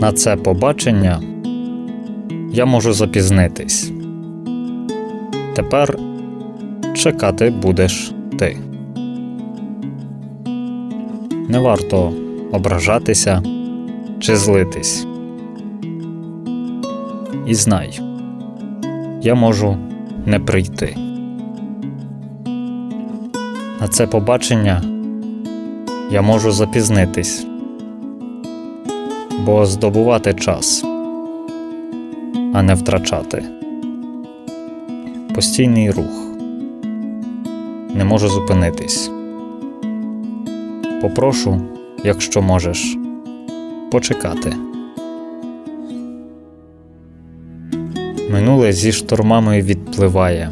На це побачення я можу запізнитись. Тепер чекати будеш ти. Не варто ображатися чи злитись. І знай, я можу не прийти. На це побачення я можу запізнитись, бо здобувати час, а не втрачати. Постійний рух. Не можу зупинитись. Попрошу, якщо можеш, почекати. Минуле зі штормами відпливає.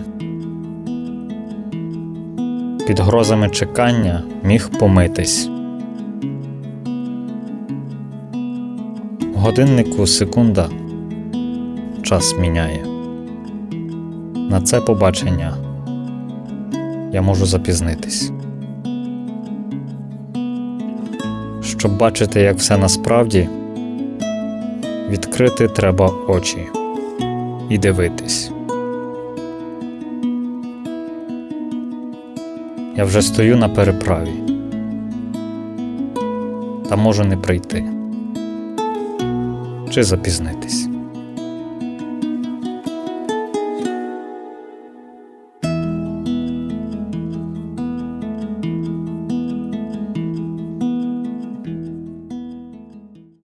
Під грозами чекання міг помитись. Годиннику секунда час міняє. На це побачення я можу запізнитись. Щоб бачити, як все насправді, відкрити треба очі і дивитись. Я вже стою на переправі та можу не прийти чи запізнитись.